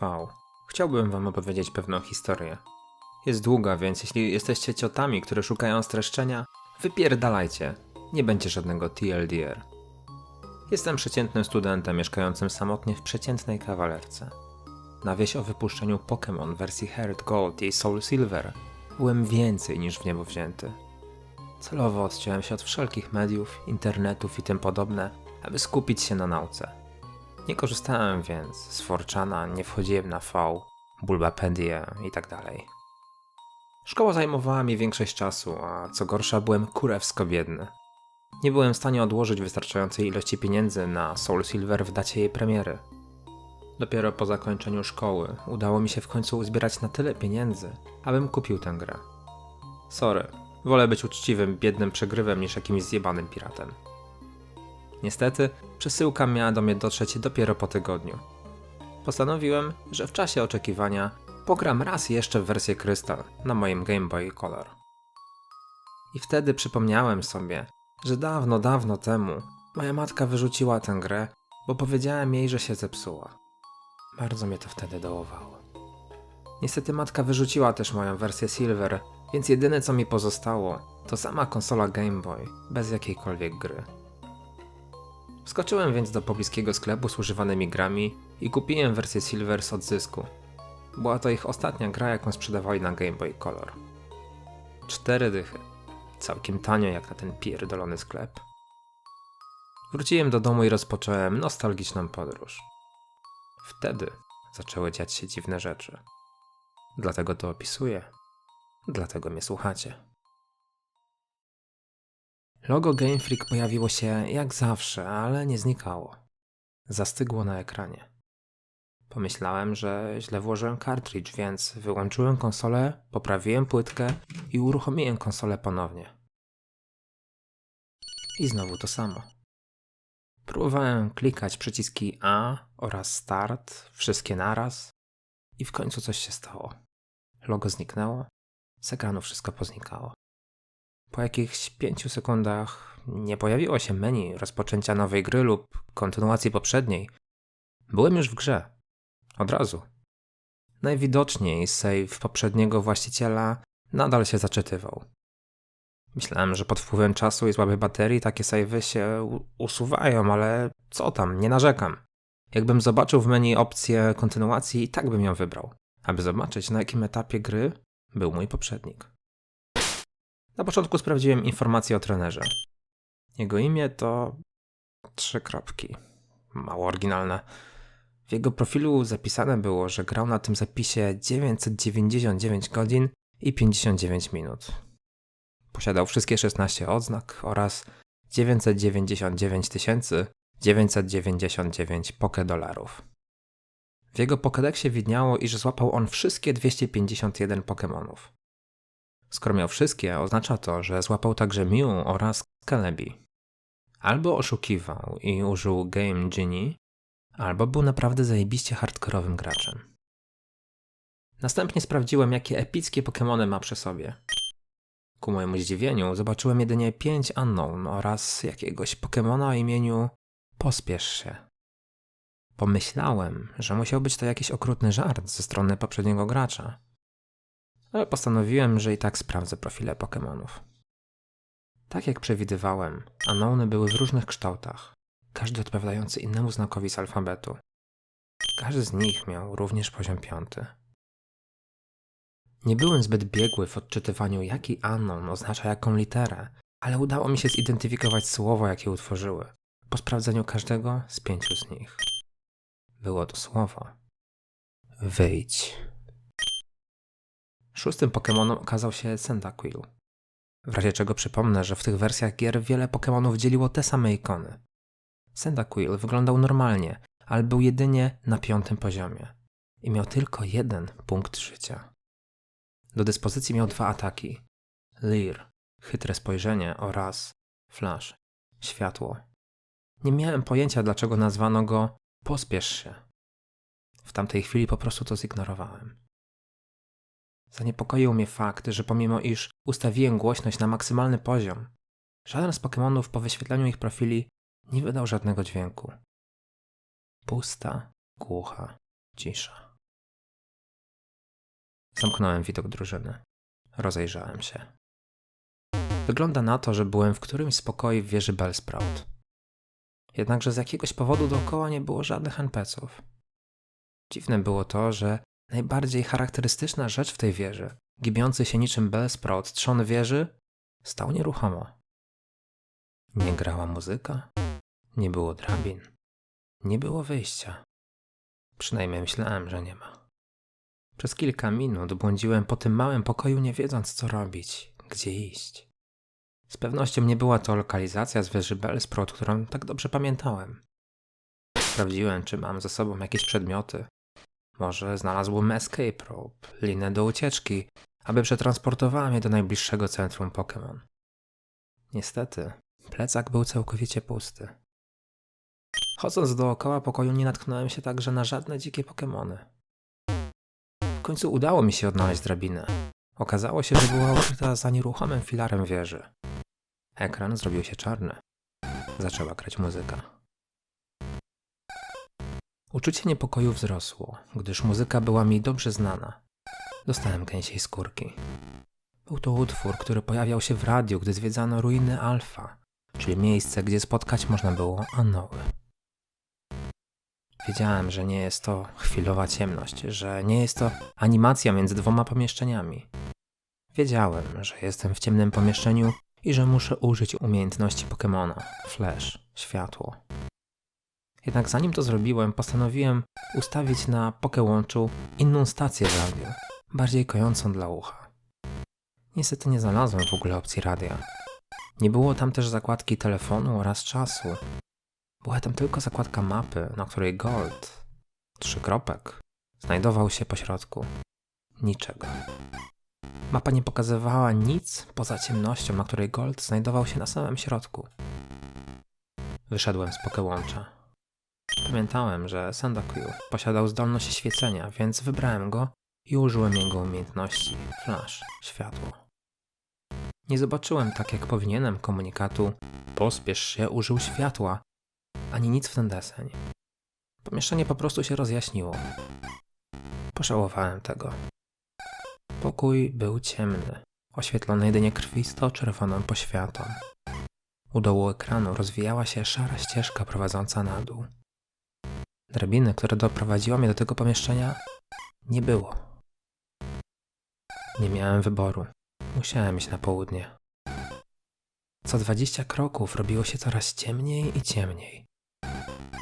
V. Chciałbym wam opowiedzieć pewną historię. Jest długa, więc jeśli jesteście ciotami, które szukają streszczenia, wypierdalajcie. Nie będzie żadnego TLDR. Jestem przeciętnym studentem mieszkającym samotnie w przeciętnej kawalerce. Na wieś o wypuszczeniu Pokémon wersji Heart Gold i Soul Silver byłem więcej niż w niebo wzięty. Celowo odciąłem się od wszelkich mediów, internetów i tym podobne, aby skupić się na nauce. Nie korzystałem więc z Forczana, nie wchodziłem na V, Bulbapedię i tak. Szkoła zajmowała mi większość czasu, a co gorsza byłem kurewsko biedny. Nie byłem w stanie odłożyć wystarczającej ilości pieniędzy na Soul Silver w dacie jej premiery. Dopiero po zakończeniu szkoły udało mi się w końcu uzbierać na tyle pieniędzy, abym kupił tę grę. Sorry, wolę być uczciwym, biednym przegrywem niż jakimś zjebanym piratem. Niestety, przesyłka miała do mnie dotrzeć dopiero po tygodniu. Postanowiłem, że w czasie oczekiwania pogram raz jeszcze w wersję Krystal na moim Game Boy Color. I wtedy przypomniałem sobie, że dawno, dawno temu moja matka wyrzuciła tę grę, bo powiedziałem jej, że się zepsuła. Bardzo mnie to wtedy dołowało. Niestety matka wyrzuciła też moją wersję Silver, więc jedyne co mi pozostało to sama konsola Game Boy, bez jakiejkolwiek gry. Wskoczyłem więc do pobliskiego sklepu z używanymi grami i kupiłem wersję Silver z odzysku. Była to ich ostatnia gra, jaką sprzedawali na Game Boy Color. Cztery dychy. Całkiem tanio jak na ten pierdolony sklep. Wróciłem do domu i rozpocząłem nostalgiczną podróż. Wtedy zaczęły dziać się dziwne rzeczy. Dlatego to opisuję. Dlatego mnie słuchacie. Logo Game Freak pojawiło się jak zawsze, ale nie znikało. Zastygło na ekranie. Pomyślałem, że źle włożyłem kartridż, więc wyłączyłem konsolę, poprawiłem płytkę i uruchomiłem konsolę ponownie. I znowu to samo. Próbowałem klikać przyciski A oraz Start, wszystkie naraz i w końcu coś się stało. Logo zniknęło, z ekranu wszystko poznikało. Po jakichś pięciu sekundach nie pojawiło się menu rozpoczęcia nowej gry lub kontynuacji poprzedniej. Byłem już w grze. Od razu. Najwidoczniej save poprzedniego właściciela nadal się zaczytywał. Myślałem, że pod wpływem czasu i słabej baterii takie savey się usuwają, ale co tam, nie narzekam. Jakbym zobaczył w menu opcję kontynuacji, i tak bym ją wybrał, aby zobaczyć na jakim etapie gry był mój poprzednik. Na początku sprawdziłem informacje o trenerze. Jego imię to trzy kropki. Mało oryginalne. W jego profilu zapisane było, że grał na tym zapisie 999 godzin i 59 minut. Posiadał wszystkie 16 odznak oraz 999 999 pokedolarów. W jego pokedeksie widniało, iż złapał on wszystkie 251 Pokémonów. Skoro miał wszystkie, oznacza to, że złapał także Mew oraz Celebi. Albo oszukiwał i użył Game Genie, albo był naprawdę zajebiście hardkorowym graczem. Następnie sprawdziłem, jakie epickie Pokémony ma przy sobie. Ku mojemu zdziwieniu zobaczyłem jedynie 5 Unknown oraz jakiegoś Pokémona o imieniu Pospiesz się. Pomyślałem, że musiał być to jakiś okrutny żart ze strony poprzedniego gracza. Ale postanowiłem, że i tak sprawdzę profile Pokémonów. Tak jak przewidywałem, Unknowny były w różnych kształtach, każdy odpowiadający innemu znakowi z alfabetu. Każdy z nich miał również poziom piąty. Nie byłem zbyt biegły w odczytywaniu, jaki Unknown oznacza jaką literę, ale udało mi się zidentyfikować słowo, jakie utworzyły, po sprawdzeniu każdego z pięciu z nich. Było to słowo. Wyjdź. Szóstym Pokémonem okazał się Cyndaquil. W razie czego przypomnę, że w tych wersjach gier wiele Pokémonów dzieliło te same ikony. Cyndaquil wyglądał normalnie, ale był jedynie na piątym poziomie i miał tylko jeden punkt życia. Do dyspozycji miał dwa ataki: Leer, chytre spojrzenie oraz Flash, światło. Nie miałem pojęcia, dlaczego nazwano go Pospiesz się. W tamtej chwili po prostu to zignorowałem. Zaniepokoił mnie fakt, że pomimo iż ustawiłem głośność na maksymalny poziom, żaden z Pokémonów po wyświetleniu ich profili nie wydał żadnego dźwięku. Pusta, głucha cisza. Zamknąłem widok drużyny. Rozejrzałem się. Wygląda na to, że byłem w którymś z pokoi w wieży Bellsprout. Jednakże z jakiegoś powodu dookoła nie było żadnych NPC-ów. Dziwne było to, że najbardziej charakterystyczna rzecz w tej wieży, gibiący się niczym Bellsprout trzon wieży, stał nieruchomo. Nie grała muzyka, nie było drabin, nie było wyjścia. Przynajmniej myślałem, że nie ma. Przez kilka minut błądziłem po tym małym pokoju, nie wiedząc co robić, gdzie iść. Z pewnością nie była to lokalizacja z wieży Bellsprout, którą tak dobrze pamiętałem. Sprawdziłem, czy mam ze sobą jakieś przedmioty. Może znalazłbym escape rope, linę do ucieczki, aby przetransportowała mnie do najbliższego centrum Pokémon. Niestety, plecak był całkowicie pusty. Chodząc dookoła pokoju nie natknąłem się także na żadne dzikie Pokémony. W końcu udało mi się odnaleźć drabinę. Okazało się, że była ukryta za nieruchomym filarem wieży. Ekran zrobił się czarny. Zaczęła grać muzyka. Uczucie niepokoju wzrosło, gdyż muzyka była mi dobrze znana. Dostałem gęsiej skórki. Był to utwór, który pojawiał się w radiu, gdy zwiedzano ruiny Alfa, czyli miejsce, gdzie spotkać można było Anoły. Wiedziałem, że nie jest to chwilowa ciemność, że nie jest to animacja między dwoma pomieszczeniami. Wiedziałem, że jestem w ciemnym pomieszczeniu i że muszę użyć umiejętności Pokemona Flash, światło. Jednak zanim to zrobiłem, postanowiłem ustawić na Pokełączu inną stację w radiu, bardziej kojącą dla ucha. Niestety nie znalazłem w ogóle opcji radia. Nie było tam też zakładki telefonu oraz czasu. Była tam tylko zakładka mapy, na której Gold, trzy kropek, znajdował się po środku. Niczego. Mapa nie pokazywała nic poza ciemnością, na której Gold znajdował się na samym środku. Wyszedłem z Pokełącza. Pamiętałem, że Cyndaquil posiadał zdolność świecenia, więc wybrałem go i użyłem jego umiejętności Flash, światło. Nie zobaczyłem tak jak powinienem komunikatu pospiesz się, użył światła, ani nic w ten deseń. Pomieszczenie po prostu się rozjaśniło. Pożałowałem tego. Pokój był ciemny, oświetlony jedynie krwisto-czerwoną poświatą. U dołu ekranu rozwijała się szara ścieżka prowadząca na dół. Drabiny, która doprowadziła mnie do tego pomieszczenia, nie było. Nie miałem wyboru. Musiałem iść na południe. Co dwadzieścia kroków robiło się coraz ciemniej i ciemniej.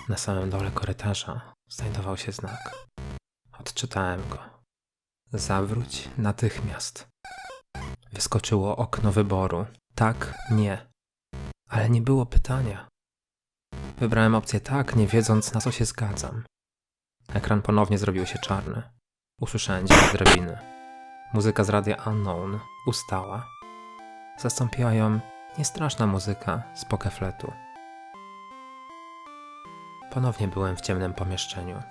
Na samym dole korytarza znajdował się znak. Odczytałem go. Zawróć natychmiast. Wyskoczyło okno wyboru. Tak, nie. Ale nie było pytania. Wybrałem opcję tak, nie wiedząc na co się zgadzam. Ekran ponownie zrobił się czarny. Usłyszałem dźwięk drabiny. Muzyka z radia Unknown ustała. Zastąpiła ją niestraszna muzyka z pokefletu. Ponownie byłem w ciemnym pomieszczeniu.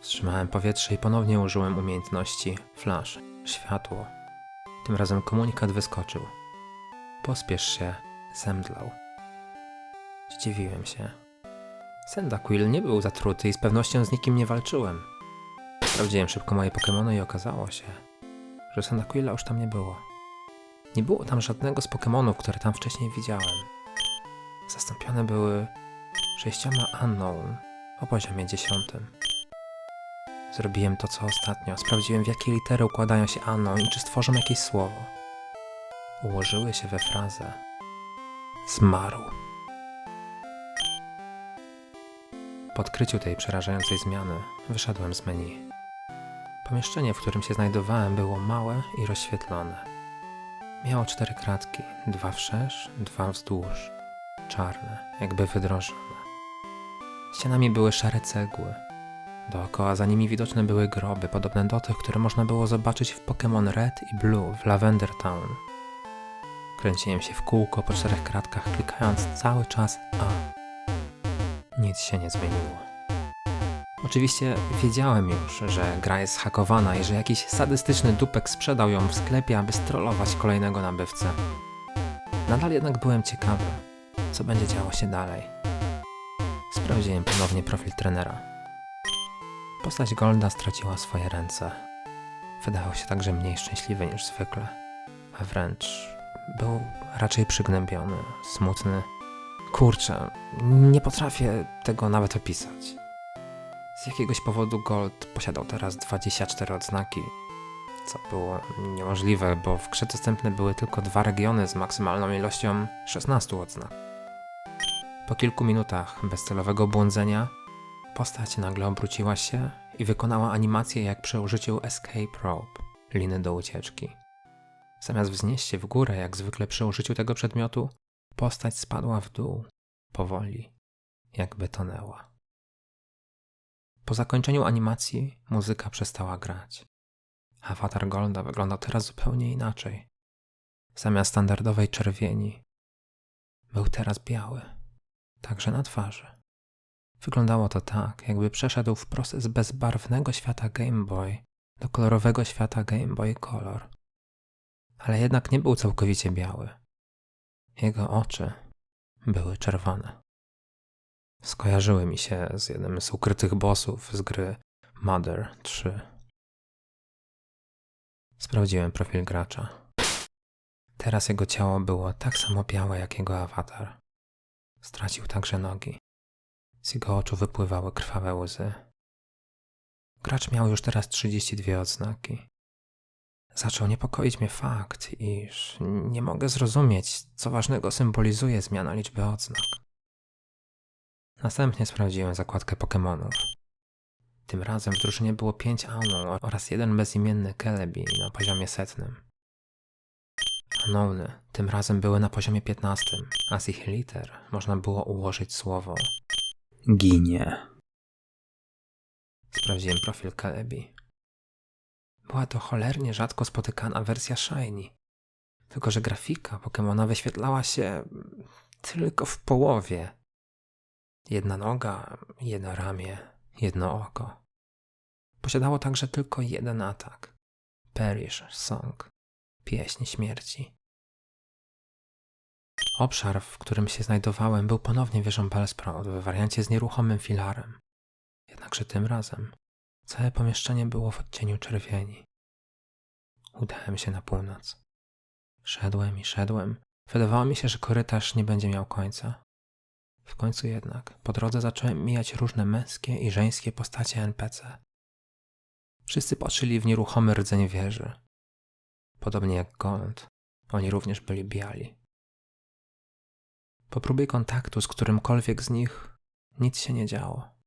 Wstrzymałem powietrze i ponownie użyłem umiejętności flash, światło. Tym razem komunikat wyskoczył. Pospiesz się, zemdlał. Zdziwiłem się. Cyndaquil nie był zatruty i z pewnością z nikim nie walczyłem. Sprawdziłem szybko moje Pokémony i okazało się, że Cyndaquila już tam nie było. Nie było tam żadnego z Pokémonów, które tam wcześniej widziałem. Zastąpione były sześcioma Unknown o poziomie dziesiątym. Zrobiłem to co ostatnio. Sprawdziłem w jakie litery układają się Unknown i czy stworzą jakieś słowo. Ułożyły się we frazę. Zmarł. Po odkryciu tej przerażającej zmiany wyszedłem z menu. Pomieszczenie, w którym się znajdowałem, było małe i rozświetlone. Miało cztery kratki, dwa wszerz, dwa wzdłuż, czarne, jakby wydrożone. Ścianami były szare cegły. Dookoła za nimi widoczne były groby, podobne do tych, które można było zobaczyć w Pokémon Red i Blue w Lavender Town. Kręciłem się w kółko po czterech kratkach, klikając cały czas A. Nic się nie zmieniło. Oczywiście wiedziałem już, że gra jest hakowana i że jakiś sadystyczny dupek sprzedał ją w sklepie, aby strollować kolejnego nabywcę. Nadal jednak byłem ciekawy, co będzie działo się dalej. Sprawdziłem ponownie profil trenera. Postać Golda straciła swoje ręce. wydawał się także mniej szczęśliwy niż zwykle, a wręcz był raczej przygnębiony, smutny. Kurczę, nie potrafię tego nawet opisać. Z jakiegoś powodu Gold posiadał teraz 24 odznaki, co było niemożliwe, bo w grze dostępne były tylko dwa regiony z maksymalną ilością 16 odznak. Po kilku minutach bezcelowego błądzenia postać nagle obróciła się i wykonała animację jak przy użyciu Escape Rope, liny do ucieczki. Zamiast wznieść się w górę, jak zwykle przy użyciu tego przedmiotu, postać spadła w dół, powoli, jakby tonęła. Po zakończeniu animacji muzyka przestała grać. Awatar Golda wyglądał teraz zupełnie inaczej. Zamiast standardowej czerwieni, był teraz biały, także na twarzy. Wyglądało to tak, jakby przeszedł wprost z bezbarwnego świata Game Boy do kolorowego świata Game Boy Color. Ale jednak nie był całkowicie biały. Jego oczy były czerwone. Skojarzyły mi się z jednym z ukrytych bossów z gry Mother 3. Sprawdziłem profil gracza. Teraz jego ciało było tak samo białe jak jego awatar. Stracił także nogi. Z jego oczu wypływały krwawe łzy. Gracz miał już teraz 32 odznaki. Zaczął niepokoić mnie fakt, iż nie mogę zrozumieć, co ważnego symbolizuje zmiana liczby odznak. Następnie sprawdziłem zakładkę Pokémonów. Tym razem w drużynie było 5 Aunu oraz jeden bezimienny Celebi na poziomie setnym. Anouny tym razem były na poziomie 15, a z ich liter można było ułożyć słowo ginie. Sprawdziłem profil Celebi. Była to cholernie rzadko spotykana wersja Shiny. Tylko, że grafika Pokemona wyświetlała się tylko w połowie. Jedna noga, jedno ramię, jedno oko. Posiadało także tylko jeden atak. Perish Song. Pieśń śmierci. Obszar, w którym się znajdowałem, był ponownie wieżą Bellsprout w wariancie z nieruchomym filarem. Jednakże tym razem całe pomieszczenie było w odcieniu czerwieni. Udałem się na północ. Szedłem i szedłem. Wydawało mi się, że korytarz nie będzie miał końca. W końcu jednak po drodze zacząłem mijać różne męskie i żeńskie postacie NPC. Wszyscy patrzyli w nieruchomy rdzeń wieży. Podobnie jak Gold, oni również byli biali. Po próbie kontaktu z którymkolwiek z nich nic się nie działo.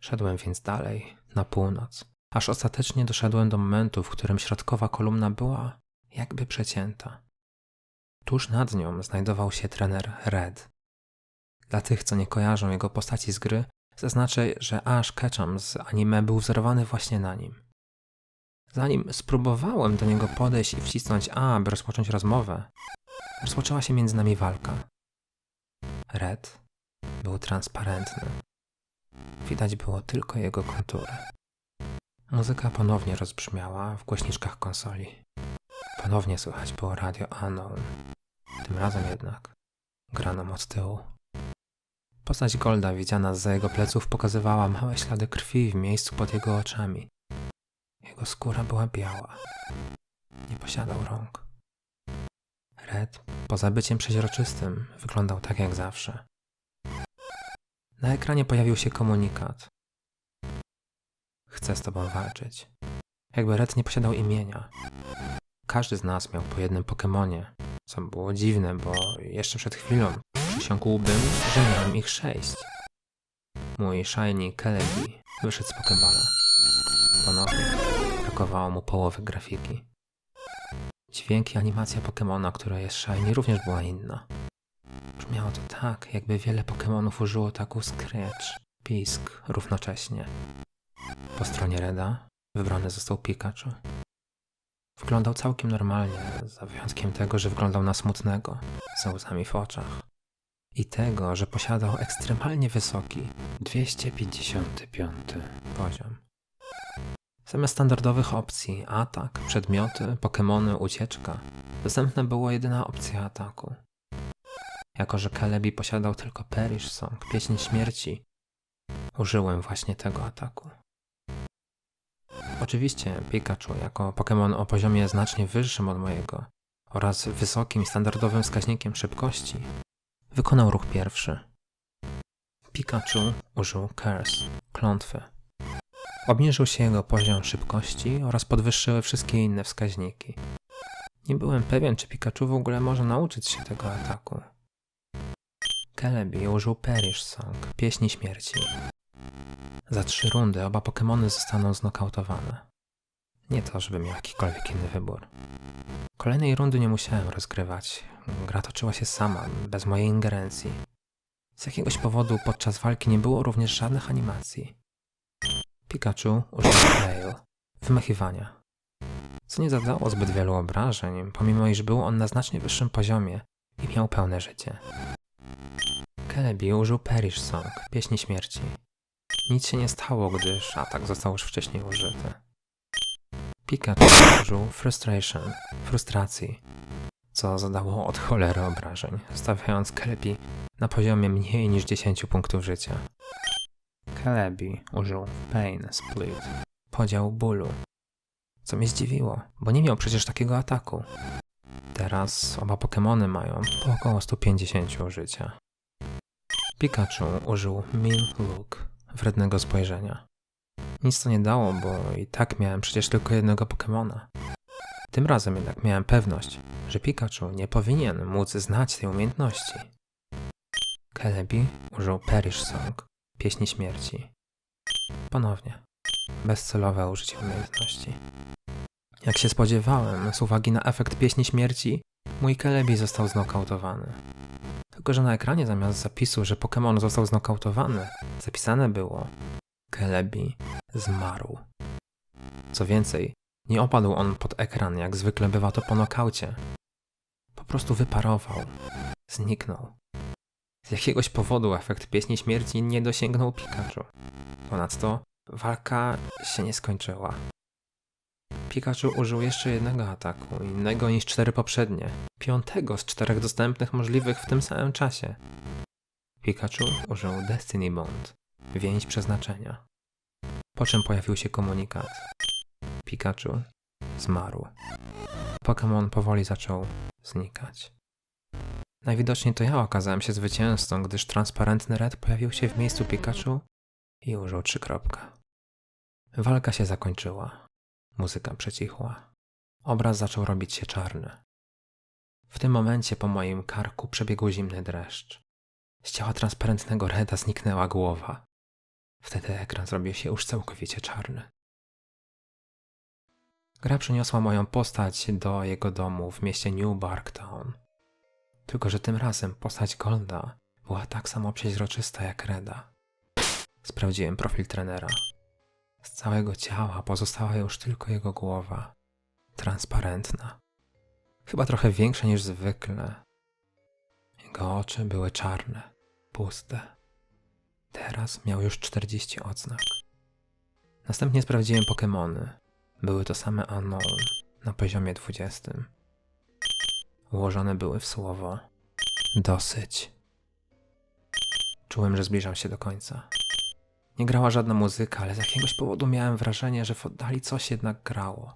Szedłem więc dalej, na północ, aż ostatecznie doszedłem do momentu, w którym środkowa kolumna była jakby przecięta. Tuż nad nią znajdował się trener Red. Dla tych, co nie kojarzą jego postaci z gry, zaznaczę, że Ash Ketchum z anime był wzorowany właśnie na nim. Zanim spróbowałem do niego podejść i wcisnąć A, by rozpocząć rozmowę, rozpoczęła się między nami walka. Red był transparentny. Widać było tylko jego kontury. Muzyka ponownie rozbrzmiała w głośniczkach konsoli. Ponownie słychać było radio Unknown. Tym razem jednak grano od tyłu. Postać Golda widziana za jego pleców pokazywała małe ślady krwi w miejscu pod jego oczami. Jego skóra była biała. Nie posiadał rąk. Red, poza byciem przeźroczystym, wyglądał tak jak zawsze. Na ekranie pojawił się komunikat. Chcę z tobą walczyć. Jakby Red nie posiadał imienia. Każdy z nas miał po jednym Pokemonie, co było dziwne, bo jeszcze przed chwilą przysiągłbym, że miałem ich sześć. Mój Shiny Celebi wyszedł z Pokeballa. Ponownie brakowało mu połowy grafiki. Dźwięk i animacja Pokemona, która jest Shiny, również była inna. Brzmiało to tak, jakby wiele Pokemonów użyło taku scratch, pisk równocześnie. Po stronie Reda wybrany został Pikachu. Wyglądał całkiem normalnie, za wyjątkiem tego, że wyglądał na smutnego, z łzami w oczach. I tego, że posiadał ekstremalnie wysoki 255 poziom. Zamiast standardowych opcji atak, przedmioty, Pokémony, ucieczka, dostępna była jedyna opcja ataku. Jako, że Kalebi posiadał tylko Perish Song, pieśń śmierci, użyłem właśnie tego ataku. Oczywiście Pikachu jako Pokémon o poziomie znacznie wyższym od mojego oraz wysokim standardowym wskaźnikiem szybkości wykonał ruch pierwszy. Pikachu użył Curse, klątwy. Obniżył się jego poziom szybkości oraz podwyższyły wszystkie inne wskaźniki. Nie byłem pewien, czy Pikachu w ogóle może nauczyć się tego ataku. Celebi użył Perish Song, pieśni śmierci. Za trzy rundy oba Pokémony zostaną znokautowane. Nie to, żeby miał jakikolwiek inny wybór. Kolejnej rundy nie musiałem rozgrywać. Gra toczyła się sama, bez mojej ingerencji. Z jakiegoś powodu podczas walki nie było również żadnych animacji. Pikachu użył Flail, wymachiwania. Co nie zadało zbyt wielu obrażeń, pomimo iż był on na znacznie wyższym poziomie i miał pełne życie. Celebi użył Perish Song, pieśni śmierci. Nic się nie stało, gdyż atak został już wcześniej użyty. Pikachu użył Frustration, frustracji, co zadało od cholery obrażeń, stawiając Celebi na poziomie mniej niż 10 punktów życia. Celebi użył Pain Split, podział bólu, co mnie zdziwiło, bo nie miał przecież takiego ataku. Teraz oba Pokémony mają po około 150 życia. Pikachu użył Mean Look, wrednego spojrzenia. Nic to nie dało, bo i tak miałem przecież tylko jednego Pokemona. Tym razem jednak miałem pewność, że Pikachu nie powinien móc znać tej umiejętności. Celebi użył Perish Song, pieśni śmierci. Ponownie, bezcelowe użycie umiejętności. Jak się spodziewałem, z uwagi na efekt pieśni śmierci, mój Celebi został znokautowany. Tylko, że na ekranie zamiast zapisu, że Pokémon został znokautowany, zapisane było Celebi zmarł. Co więcej, nie opadł on pod ekran, jak zwykle bywa to po nokaucie. Po prostu wyparował. Zniknął. Z jakiegoś powodu efekt pieśni śmierci nie dosięgnął Pikachu. Ponadto walka się nie skończyła. Pikachu użył jeszcze jednego ataku, innego niż cztery poprzednie, piątego z czterech dostępnych możliwych w tym samym czasie. Pikachu użył Destiny Bond, więź przeznaczenia. Po czym pojawił się komunikat. Pikachu zmarł. Pokémon powoli zaczął znikać. Najwidoczniej to ja okazałem się zwycięzcą, gdyż transparentny red pojawił się w miejscu Pikachu i użył trzy kropka. Walka się zakończyła. Muzyka przecichła. Obraz zaczął robić się czarny. W tym momencie po moim karku przebiegł zimny dreszcz. Z ciała transparentnego Reda zniknęła głowa. Wtedy ekran zrobił się już całkowicie czarny. Gra przyniosła moją postać do jego domu w mieście New Barktown. Tylko, że tym razem postać Golda była tak samo przeźroczysta jak Reda. Sprawdziłem profil trenera. Z całego ciała pozostała już tylko jego głowa. Transparentna. Chyba trochę większa niż zwykle. Jego oczy były czarne, puste. Teraz miał już 40 odznak. Następnie sprawdziłem Pokémony. Były to same Unknown na poziomie 20. Ułożone były w słowo dosyć. Czułem, że zbliżam się do końca. Nie grała żadna muzyka, ale z jakiegoś powodu miałem wrażenie, że w oddali coś jednak grało.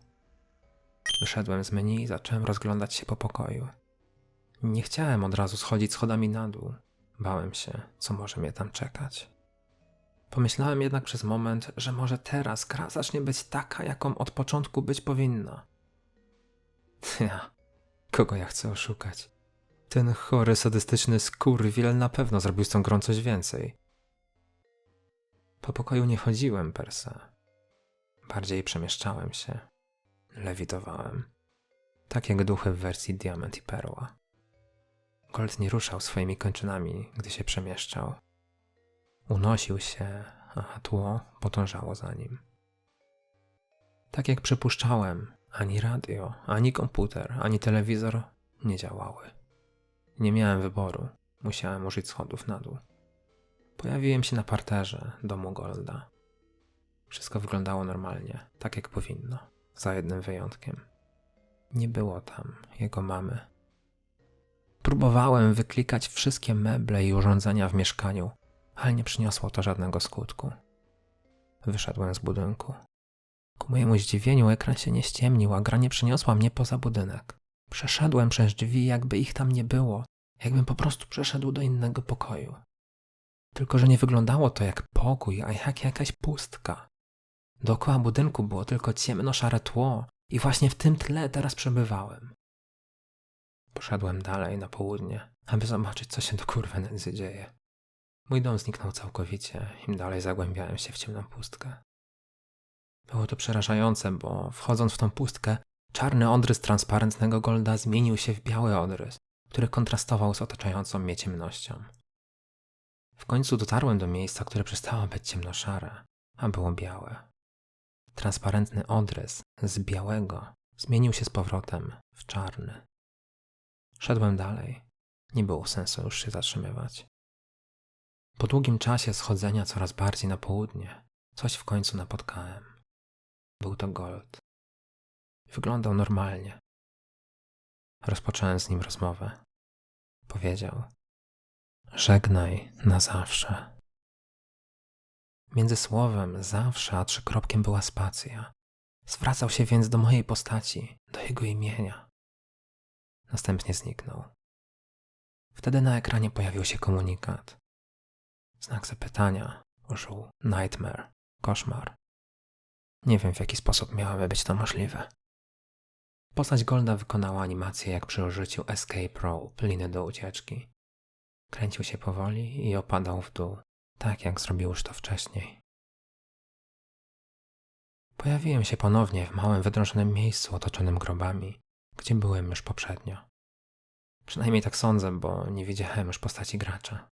Wyszedłem z menu i zacząłem rozglądać się po pokoju. Nie chciałem od razu schodzić schodami na dół. Bałem się, co może mnie tam czekać. Pomyślałem jednak przez moment, że może teraz gra zacznie być taka, jaką od początku być powinna. Ja, kogo ja chcę oszukać? Ten chory, sadystyczny skurwiel na pewno zrobił z tą grą coś więcej. Po pokoju nie chodziłem per se. Bardziej przemieszczałem się. Lewitowałem. Tak jak duchy w wersji Diament i Perła. Gold nie ruszał swoimi kończynami, gdy się przemieszczał. Unosił się, a tło podążało za nim. Tak jak przypuszczałem, ani radio, ani komputer, ani telewizor nie działały. Nie miałem wyboru, musiałem użyć schodów na dół. Pojawiłem się na parterze domu Golda. Wszystko wyglądało normalnie, tak jak powinno, za jednym wyjątkiem. Nie było tam jego mamy. Próbowałem wyklikać wszystkie meble i urządzenia w mieszkaniu, ale nie przyniosło to żadnego skutku. Wyszedłem z budynku. Ku mojemu zdziwieniu ekran się nie ściemnił, a gra nie przeniosła mnie poza budynek. Przeszedłem przez drzwi, jakby ich tam nie było, jakbym po prostu przeszedł do innego pokoju. Tylko, że nie wyglądało to jak pokój, a jak jakaś pustka. Dookoła budynku było tylko ciemno-szare tło i właśnie w tym tle teraz przebywałem. Poszedłem dalej na południe, aby zobaczyć, co się do kurwy nędzy dzieje. Mój dom zniknął całkowicie, im dalej zagłębiałem się w ciemną pustkę. Było to przerażające, bo wchodząc w tą pustkę, czarny odrys transparentnego golda zmienił się w biały odrys, który kontrastował z otaczającą mnie ciemnością. W końcu dotarłem do miejsca, które przestało być ciemnoszare, a było białe. Transparentny odrys z białego zmienił się z powrotem w czarny. Szedłem dalej. Nie było sensu już się zatrzymywać. Po długim czasie schodzenia coraz bardziej na południe, coś w końcu napotkałem. Był to Gold. Wyglądał normalnie. Rozpocząłem z nim rozmowę. Powiedział: Żegnaj na zawsze. Między słowem zawsze a trzykropkiem była spacja. Zwracał się więc do mojej postaci, do jego imienia. Następnie zniknął. Wtedy na ekranie pojawił się komunikat. Znak zapytania użył Nightmare, koszmar. Nie wiem w jaki sposób miałoby być to możliwe. Postać Golda wykonała animację jak przy użyciu Escape Rope, liny do ucieczki. Kręcił się powoli i opadał w dół, tak jak zrobił już to wcześniej. Pojawiłem się ponownie w małym wydrążonym miejscu otoczonym grobami, gdzie byłem już poprzednio. Przynajmniej tak sądzę, bo nie widziałem już postaci gracza.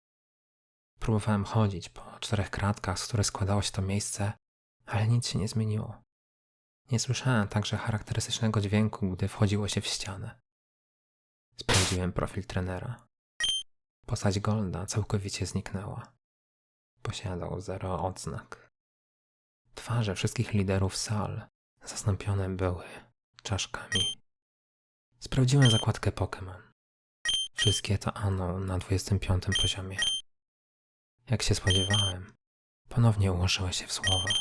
Próbowałem chodzić po czterech kratkach, z których składało się to miejsce, ale nic się nie zmieniło. Nie słyszałem także charakterystycznego dźwięku, gdy wchodziło się w ścianę. Sprawdziłem profil trenera. Postać Golda całkowicie zniknęła. Posiadał zero odznak. Twarze wszystkich liderów sal zastąpione były czaszkami. Sprawdziłem zakładkę Pokémon. Wszystkie to Aną na 25 poziomie. Jak się spodziewałem, ponownie ułożyły się w słowa.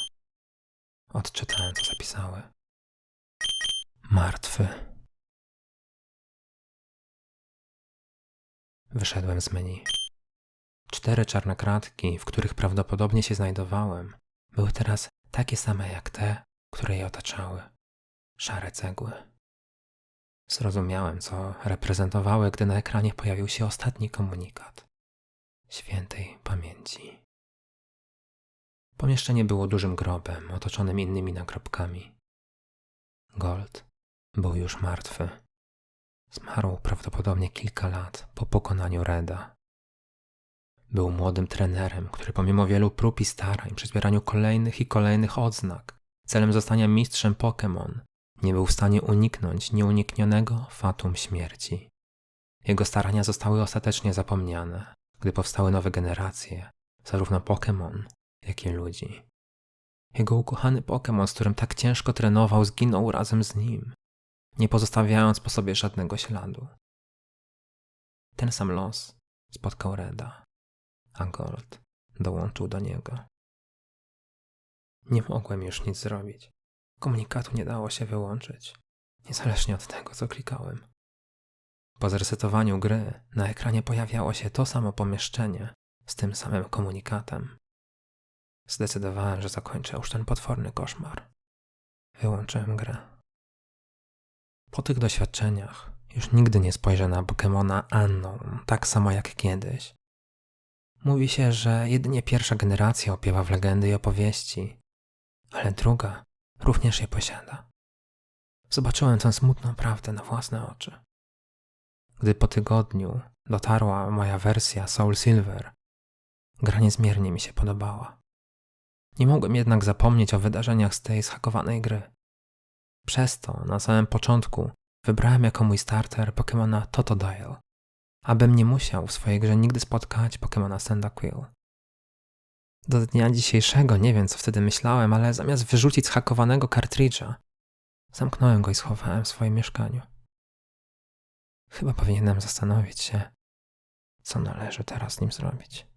Odczytałem, co zapisały. Martwy. Wyszedłem z menu. Cztery czarne kratki, w których prawdopodobnie się znajdowałem, były teraz takie same jak te, które je otaczały. Szare cegły. Zrozumiałem, co reprezentowały, gdy na ekranie pojawił się ostatni komunikat. Świętej pamięci. Pomieszczenie było dużym grobem, otoczonym innymi nagrobkami. Gold był już martwy. Zmarł prawdopodobnie kilka lat po pokonaniu Reda. Był młodym trenerem, który pomimo wielu prób i starań przy zbieraniu kolejnych i kolejnych odznak, celem zostania mistrzem Pokémon, nie był w stanie uniknąć nieuniknionego fatum śmierci. Jego starania zostały ostatecznie zapomniane, gdy powstały nowe generacje, zarówno Pokémon, jak i ludzi. Jego ukochany Pokémon, z którym tak ciężko trenował, zginął razem z nim, nie pozostawiając po sobie żadnego śladu. Ten sam los spotkał Reda, a Gold dołączył do niego. Nie mogłem już nic zrobić. Komunikatu nie dało się wyłączyć, niezależnie od tego, co klikałem. Po zresetowaniu gry na ekranie pojawiało się to samo pomieszczenie z tym samym komunikatem. Zdecydowałem, że zakończę już ten potworny koszmar. Wyłączyłem grę. Po tych doświadczeniach już nigdy nie spojrzę na Pokemona Anną tak samo jak kiedyś. Mówi się, że jedynie pierwsza generacja opiewa w legendy i opowieści, ale druga również je posiada. Zobaczyłem tę smutną prawdę na własne oczy. Gdy po tygodniu dotarła moja wersja Soul Silver, gra niezmiernie mi się podobała. Nie mogłem jednak zapomnieć o wydarzeniach z tej zhakowanej gry. Przez to na samym początku wybrałem jako mój starter Pokemona Totodile, abym nie musiał w swojej grze nigdy spotkać Pokemona Cyndaquil. Do dnia dzisiejszego nie wiem, co wtedy myślałem, ale zamiast wyrzucić zhakowanego kartridża, zamknąłem go i schowałem w swoim mieszkaniu. Chyba powinienem zastanowić się, co należy teraz z nim zrobić.